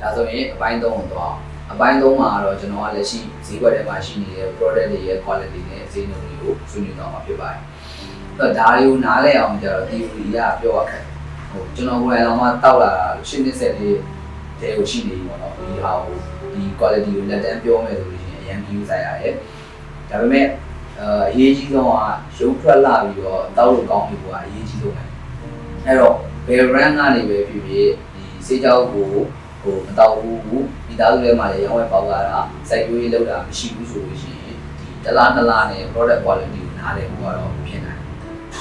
ဒါဆိုရင်အပိုင်း3ကိုတော့အပိုင်း3မှာတော့ကျွန်တော်ကလက်ရှိဈေးကွက်ထဲမှာရှိနေတဲ့ product တွေရဲ့ quality နဲ့ဈေးနှုန်းတွေကိုဆွေးနွေးတော့မှာဖြစ်ပါတယ်အဲ့တော့ဒါတွေကိုနားလည်အောင်ကြတော့ theory ကပြောရခဲ့ဟိုကျွန်တော်ကိုယ်တိုင်တော့မှတောက်လာတာရှင်းနေဆက်လေးတဲကိုရှိနေပြီပေါ့နော်ဒီဟာကိုဒီ quality ကိုလက်တန်းပြောမယ်ဆိုလို့ရှိရင်အရင် view ဆိုင်ရတယ်ဒါပေမဲ့အဲအရေးကြီးဆုံးကရုပ်ထွက်လာပြီးတော့တောက်လို့ကောင်းပြီကအရေးကြီးဆုံးပဲအဲ့တော့ဘယ် brand ကနေပဲဖြစ်ဖြစ်ဒီစေးကြောက်ကို ဟိုမတောက်ဘူးမိသားစုထဲမှာလည်းရောင်းဝယ်ပေါက်လာတာစိုက်ပျိုးရေးလုပ်တာမရှိဘူးဆိုလို့ရှိရင်ဒီတစ်လားတစ်လားနဲ့ product quality ကိုနားလည်ဖို့ကတော့ဖြစ်နိုင်တယ်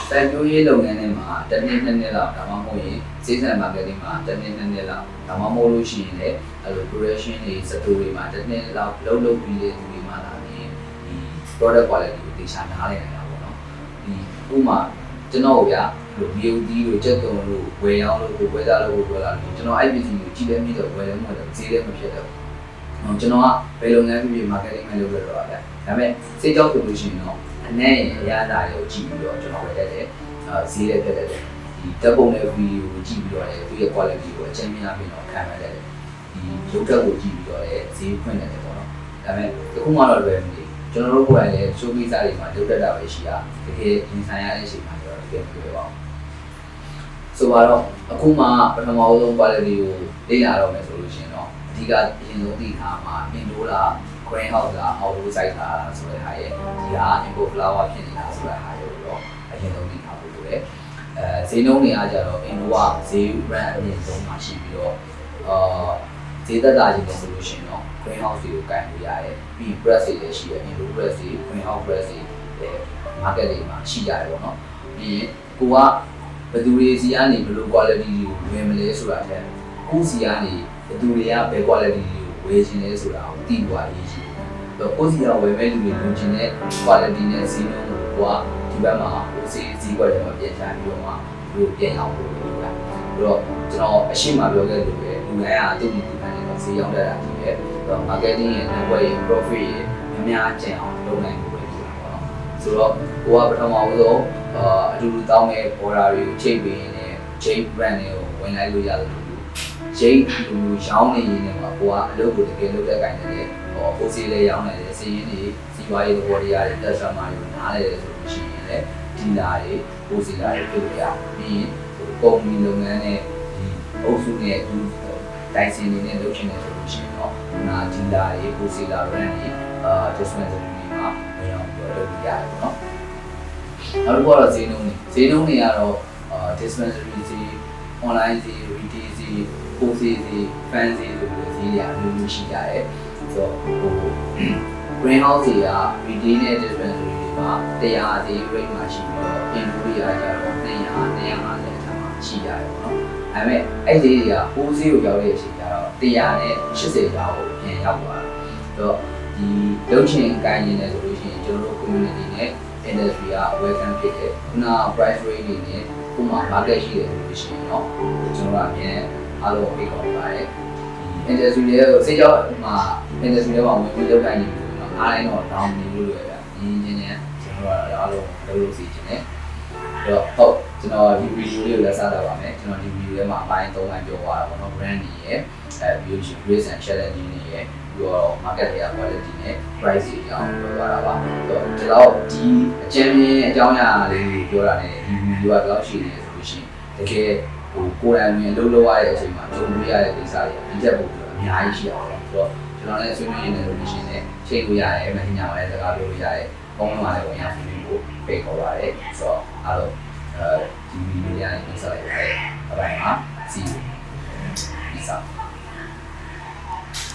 စိုက်ပျိုးရေးလုပ်ငန်းထဲမှာတစ်နှစ်နှစ်နှစ်လောက်ဒါမှမဟုတ်ရင်စေးစံ marketing မှာတစ်နှစ်နှစ်နှစ်လောက်ဒါမှမဟုတ်လို့ရှိရင်လည်းအဲ့လို production တွေ store တွေမှာတစ်နှစ်လောက်လုံးလုံးပြီးတဲ့သူတွေမှာလာနေဒီ product quality ကိုသိချာနားလည်နိုင်တာပေါ့နော်ဒီဥပမာ ကျွန်တော်ဗျာလို့ VOD လို့ချက်တုံလို့ဝယ်ရောင်းလို့ကိုယ်ဝယ်သားလို့ကိုယ်ပြောတာလို့ကျွန်တော် IPC ကိုကြည့်လည်းမြည်တော့ဝယ်လည်းမဝယ်တော့ဈေးလည်းမဖြစ်တော့ဘူးကျွန်တော်ကဘယ်လုပ်ငန်းဖြစ်ဖြစ် marketing နဲ့လုပ်ရတော့ဗျာဒါပေမဲ့စေးကြောက်ဆိုလို့ရှိရင်တော့အနည်းအရသာတွေကိုကြည့်ပြီးတော့ကျွန်တော်ဝယ်တတ်တယ်အဲဈေးလည်းဖြစ်တတ်တယ်ဒီတပ်ပုံနဲ့ဗီဒီယိုကိုကြည့်ပြီးတော့လည်းသူရဲ့ quality ကိုအချိန်မြင့်ပြီးတော့ခံရတတ်တယ်ဒီရုပ်ဓာတ်ကိုကြည့်ပြီးတော့လည်းဈေးဖွင့်တယ်ပေါ့နော်ဒါပေမဲ့အခုမှတော့လွယ်မနေကျွန်တော်တို့ကိုယ်တိုင်လည်း show piece တွေမှာလုပ်တတ်တာပဲရှိတာတကယ်ရင်ဆိုင်ရတဲ့အချိန်မှာ ကျတော့တကယ်မပြောပါဘူးဆိုတော့အခုမှပထမဆုံး quality ကိုလေ့လာတော့မယ်ဆိုလို့ရှိရင်တော့အဓိကအရင်ဆုံးသိထားမှာ indoor လား green house လား outdoor site လားဆိုတဲ့ဟာရဲ့ဒီဟာ import flower ဖြစ်နေတာဆိုတဲ့ဟာရဲ့တော့အရင်ဆုံးသိထားဖို့လိုတယ်အဲဈေးနှုန်းတွေကကြတော့ indoor ကဈေး brand အရင်ဆုံးမှာရှိပြီးတော့အာဈေးသက်သာခြင်းလို့ဆိုလို့ရှိရင်တော့ green house တွေကိုကင်လို့ရတယ်ပြီး press တွေလည်းရှိတယ် indoor press တွေ green house press တွေ လည်း market တွေမှာရှိကြတယ်ပေါ့နော်ပြီးရင်ကိုကဘယ်သူတွေစီကနေဘယ်လို quality တွေကိုဝယ်မလဲဆိုတာတဲ့ကိုစီကနေဘယ်သူတွေကဘယ် quality တွေကိုဝယ်ခြင်းလဲဆိုတာကိုသိဖို့အရေးကြီးတယ်တော့ကိုစီကဝယ်မဲ့လူတွေလိုချင်တဲ့ quality နဲ့ဈေးနှုန်းကိုကိုကဒီဘက်မှာဟိုဈေးဈေးကွက်တွေမှာပြင်ချပြီးတော့မှဒီလိုပြင်အောင်လုပ်လို့ရတယ်ပြီးတော့ကျွန်တော်အရှိမပြောခဲ့လို့ပဲလူတိုင်းကသူ့ဒီဒီပိုင်းနဲ့ဈေးရောက်တတ်တာကြီးပဲပြီးတော့ marketing ရဲ့ network ရဲ့ profit ရဲ့များများကျန်အောင်လုပ်နိုင်ဖို့ပဲဖြစ်တာပေါ့နော် ဆိုတော့ကိုကပထမဆုံးအာအတူတူတောင်းတဲ့ border တွေကိုချိန်ပေးနေ chain brand တွေကိုဝင်လိုက်လို့ရတယ်လို့ chain လူရောင်းနေရင်းနဲ့မှာကိုကအလုပ်ကိုတကယ်လုပ်တဲ့ကိုင်တယ်ဟောကိုစီလေးရောင်းနေတယ်စီးရင်တွေစီဝါရေးသဘောတရားတွေတက်ဆာမာတွေနားလဲတယ်ဆိုလို့ရှိရင်လည်းဒီလာတွေကိုစီလာတွေပြုတ်ရပြီးရင်ကုမ္ပဏီလုပ်ငန်းနဲ့ဒီအုပ်စုနဲ့ဒီတိုင်စင်တွေနဲ့လုပ်ချင်တယ်ဆိုလို့ရှိရင်တော့နာဒီလာတွေကိုစီလာ brand တွေအာ dispensary တွေ မှာဝင်အောင်ပြောလုပ်ရတယ်ပေါ့နော်နောက်တစ်ခုကတော့ဈေးနှုန်းတွေဈေးနှုန်းတွေကတော့အာ dispensary ဈေး online ဈေး retail ဈေးကိုဈေးဈေး fan ဈေးလိုမျိုးဈေးတွေအမျိုးမျိုးရှိကြတယ်ဆိုတော့ဟို green house တွေက retail နဲ့ dispensary တွေမှာ100ဈေး rate မှာရှိပြီးတော့ indoor တွေကကျတော့200 250အထက်မှာရှိကြတယ်ပေါ့နော်။ဒါပေမဲ့အဲ့ဈေးတွေကပိုးဈေးကိုရောက်တဲ့အချိန်ကျတော့100နဲ့80ကျော်ကိုပြန်ရောက်သွားတာ။ဆိုတော့ ဒီလုံချင်ကိုင်းနေတယ်ဆိုလို့ရှိရင်ကျွန်တော်တို့ community နဲ့ industry က welcome ဖြစ်တယ်။ခုန price rate တွေနဲ့ခုမှ market ရှိတယ်ဆိုလို့ရှိရင်တော့ကျွန်တော်တို့အမြဲအားလုံးဖိတ်ခေါ်ပါတယ်။ဒီ industry ရဲ့စိတ်ကြောမှာ industry တွေမှာဝင်ပြီးလုပ်တိုင်းနေပြီဆိုတော့အားတိုင်းတော့ down နေလို့လွယ်ဗျာ။ဒီချင်းချင်းကျွန်တော်တို့အားလုံးလုပ်လို့စီချင်တယ်။အဲ့တော့ဟုတ် ကျွန်တော်ဒီ video လေးကိုလက်စားတာပါမယ်ကျွန်တော်ဒီ video ထဲမှာအပိုင်း၃ပိုင်းပြောသွားတာပေါ့နော် brand တွေရဲ့အဲ viewership rates and challenge တွေရဲ့ပြီးတော့ market တွေက quality နဲ့ price တွေအကြောင်းပြောသွားတာပါအဲ့တော့ဒီတော့ဒီအကျဉ်းချင်းအကြောင်းအရာလေးတွေပြောတာ ਨੇ ဒီ video ကဘယ်လောက်ရှိနေလဲဆိုလို့ရှိရင်တကယ်ဟိုကိုယ်တိုင်မြင်လှုပ်လှုပ်ရတဲ့အချိန်မှာကြုံတွေ့ရတဲ့ကိစ္စတွေဒီချက်ပို့ပြီးတော့အများကြီးရှိအောင်ဆိုတော့ကျွန်တော်လည်းဆွေးနွေးနေတယ်လို့ရှိရင်လည်းချိန်လို့ရတယ်မတင်ညာပါလေစကားပြောလို့ရတယ်ကောင်းမှလည်းဝင်ရဆွေးနွေးဖို့ဖိတ်ခေါ်ပါတယ်ဆိုတော့အားလုံး see you. Peace out.